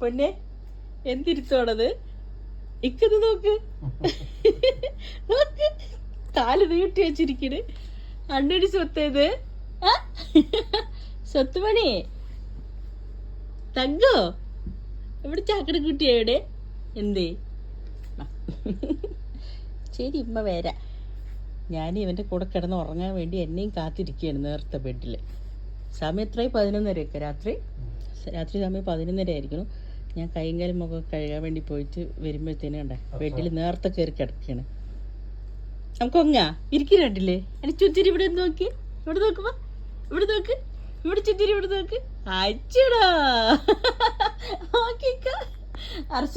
പൊന്നെ എന്തിരുത്തോടത് ഇക്കത് നോക്ക്. നോക്ക്. കാൽ നീട്ടി വെച്ചിരിക്കണ്. അണ്ണടി സ്വത്തേത് ആ? സ്വത്ത് പണി. തങ്കോ? എവിടെ ചാക്കട കുട്ടിയാ എവിടെ എന്തേ. ശരി ഇമ്മ വരാ. ഞാൻ ഇവന്റെ കൂടെ കിടന്ന് ഉറങ്ങാൻ വേണ്ടി എന്നെയും കാത്തിരിക്കുകയാണ് നേരത്തെ ബെഡിൽ സമയം എത്രയും പതിനൊന്നരയൊക്കെ. രാത്രി? രാത്രി സമയം പതിനൊന്നര ആയിരിക്കണം ഞാൻ കൈകാലും മുഖം കഴുകാൻ വേണ്ടി പോയിട്ട് വരുമ്പോഴത്തേനും കണ്ട ബെഡിൽ നേരത്തെ കയറി കിടക്കുകയാണ്. നമുക്ക് ഒങ്ങാ ഇരിക്കുന്നുണ്ടില്ലേ അതിന് ചുറ്റിരി ഇവിടെ നോക്കി. ഇവിടെ നോക്കുമ്പോ ഇവിടെ നോക്ക്. ഇവിടെ ചുറ്റിരി ഇവിടെ നോക്ക്. അച്ചടാ അർഷ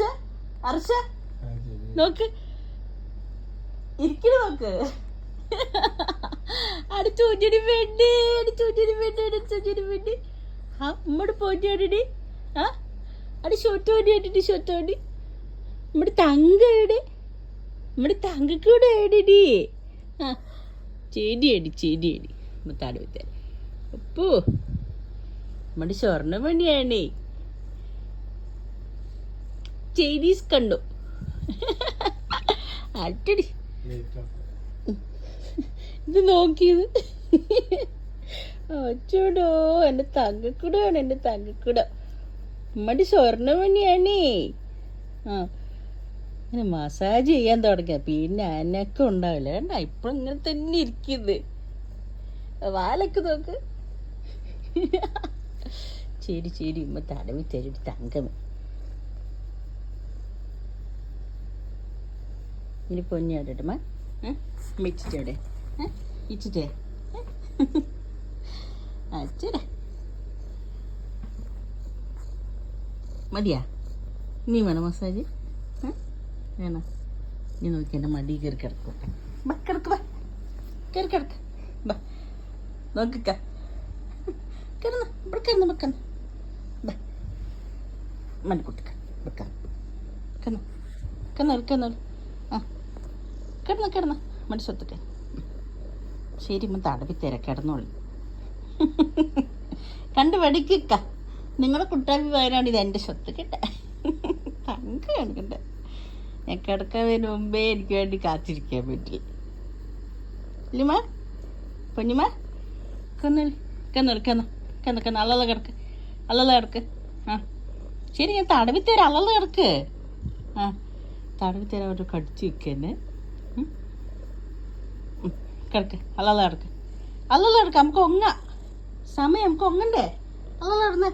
അർഷ. നോക്ക്. ഇരിക്കണ നോക്ക്. അടിച്ചൂഞ്ഞിന് വേണ്ടി അടിച്ചൂഞ്ഞിന് വേണ്ടി അടിച്ചൂഞ്ഞിന് വേണ്ടി ആ പോറ്റിയാടി ആ അടി ഷോട്ടോടി ഷോട്ട് ഷോട്ടോടി നമ്മുടെ തങ്ക എവിടെ? നമ്മുടെ തങ്കക്കൂടെ ഏടിടി ആ ചെടിയടി ചെടിയടി. മുത്താട് വിത്താൻ ഉപ്പു നമ്മുടെ സ്വർണമണിയാണേ ചേരീസ് കണ്ടു. അട്ടടി. ഇത് നോക്കിയത്. അച്ചോടോ എന്റെ തങ്കക്കുടമാണ് എന്റെ തങ്കക്കുട. ഉമ്മടി സ്വർണമണിയാണേ ആ അങ്ങനെ മസാജ് ചെയ്യാൻ തുടങ്ങിയ. പിന്നെ അനക്കം ഉണ്ടാവില്ല. കണ്ട? ഇപ്പൊ ഇങ്ങനെ തന്നെ ഇരിക്കുന്നത് വാലൊക്കെ നോക്ക്. ശരി ശരി ഉമ്മ തടവി തരും തങ്കമേ. ഇനി പൊന്നിയാടമ്മ മിച്ചിട്ടോടെ ഇച്ചിട്ടേ അച്ചട. മതിയാ? നീ വേണം മസാജ്? വേണോ? നീ നോക്കി എന്റെ മടി കയറി കിടക്കും. കിടക്ക് ബാ. കയറി കിടക്ക്. ബാ നോക്കിക്ക കിടന്ന് ഇവിടെ കിടന്ന് വെക്കണം ബാ മണിക്കുട്ടിക്ക വെക്കാം കിടന്നു. കിടന്നോളൂ കിടന്നോളൂ ആ കിടന്ന് കിടന്ന്. മടി സ്വത്തൊക്കെ. ശരി ഇമ്മ തടവി തിരക്കിടന്നോളൂ. കിടന്നോളൂ കണ്ട് വെടിക്ക നിങ്ങളെ കുട്ടാപ്പി വയനാണ് ഇത് എന്റെ സ്വത്ത് കേട്ടെ തങ്ക കണ്ടിട്ട് ഞാൻ കിടക്കുന്നതിന് മുമ്പേ എനിക്ക് വേണ്ടി കാത്തിരിക്കാൻ പറ്റി. ഇല്ലിമ പൊന്നിമ കന്നൽ കന്നൽ കന്ന കന്ന കന്ന അല്ലല്ല കിടക്ക് കിടക്ക്. ആ ശരി ഞാൻ തടവി അല്ലല്ല കിടക്ക്. ആ തടവി തരാൻ ഒരു കടിച്ച് വെക്കന്നെ കിടക്ക് അല്ലല്ല കിടക്ക്. അല്ലല്ല കിടക്ക് നമുക്ക് ഒങ്ങ സമയം നമുക്ക് ഒങ്ങണ്ടേ അല്ലല്ല കിടന്നേ